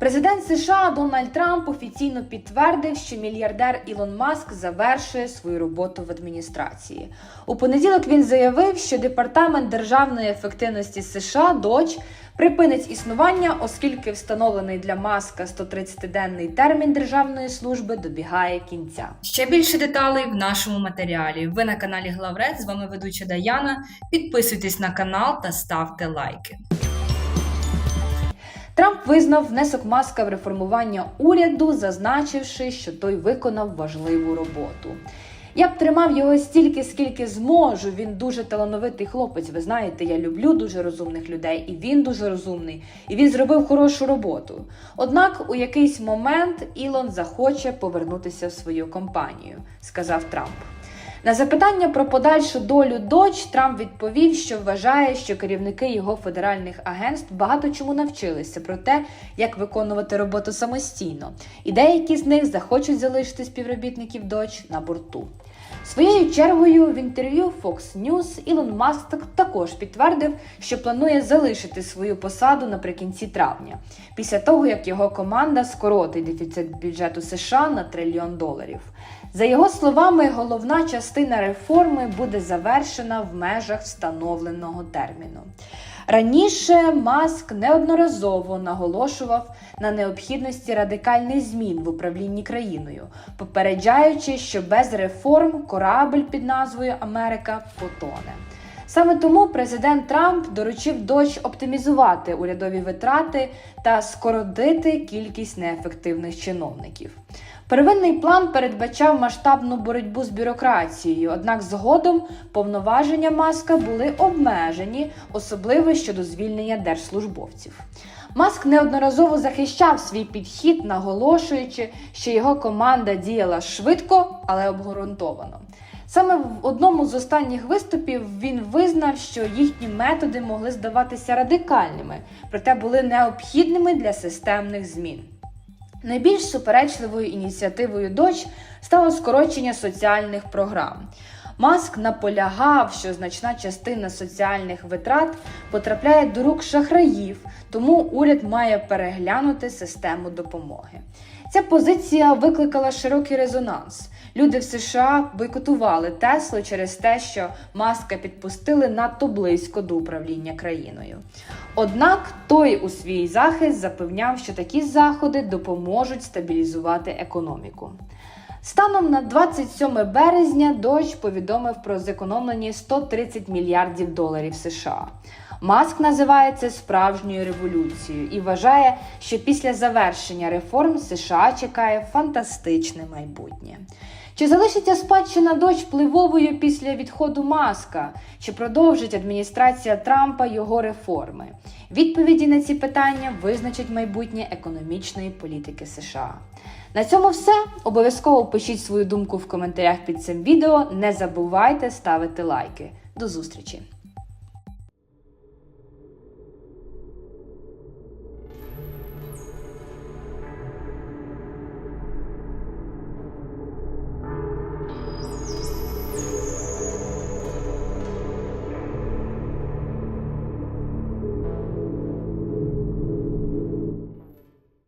Президент США Дональд Трамп офіційно підтвердив, що мільярдер Ілон Маск завершує свою роботу в адміністрації. У понеділок він заявив, що департамент державної ефективності США ДОЧ припинить існування, оскільки встановлений для маска 130-денний термін державної служби добігає кінця. Ще більше деталей в нашому матеріалі. Ви на каналі Главред. З вами ведуча Даяна. Підписуйтесь на канал та ставте лайки. Трамп визнав внесок маска в реформування уряду, зазначивши, що той виконав важливу роботу. Я б тримав його стільки, скільки зможу. Він дуже талановитий хлопець. Ви знаєте, я люблю дуже розумних людей, і він дуже розумний, і він зробив хорошу роботу. Однак у якийсь момент Ілон захоче повернутися в свою компанію, сказав Трамп. На запитання про подальшу долю доч Трамп відповів, що вважає, що керівники його федеральних агентств багато чому навчилися про те, як виконувати роботу самостійно, і деякі з них захочуть залишити співробітників доч на борту. Своєю чергою в інтерв'ю Fox News Ілон Маск також підтвердив, що планує залишити свою посаду наприкінці травня, після того як його команда скоротить дефіцит бюджету США на трильйон доларів. За його словами, головна частина реформи буде завершена в межах встановленого терміну. Раніше Маск неодноразово наголошував на необхідності радикальних змін в управлінні країною, попереджаючи, що без реформ корабль під назвою Америка потоне. Саме тому президент Трамп доручив дощ оптимізувати урядові витрати та скоротити кількість неефективних чиновників. Первинний план передбачав масштабну боротьбу з бюрократією, однак згодом повноваження маска були обмежені, особливо щодо звільнення держслужбовців. Маск неодноразово захищав свій підхід, наголошуючи, що його команда діяла швидко, але обґрунтовано. Саме в одному з останніх виступів він визнав, що їхні методи могли здаватися радикальними, проте були необхідними для системних змін. Найбільш суперечливою ініціативою доч стало скорочення соціальних програм. Маск наполягав, що значна частина соціальних витрат потрапляє до рук шахраїв, тому уряд має переглянути систему допомоги. Ця позиція викликала широкий резонанс. Люди в США бойкотували Теслу через те, що маска підпустили надто близько до управління країною. Однак той у свій захист запевняв, що такі заходи допоможуть стабілізувати економіку. Станом на 27 березня Дощ повідомив про зекономлені 130 мільярдів доларів США. Маск називає це справжньою революцією і вважає, що після завершення реформ США чекає фантастичне майбутнє. Чи залишиться спадщина дощ впливовою після відходу маска? Чи продовжить адміністрація Трампа його реформи? Відповіді на ці питання визначать майбутнє економічної політики США. На цьому все. Обов'язково пишіть свою думку в коментарях під цим відео. Не забувайте ставити лайки. До зустрічі!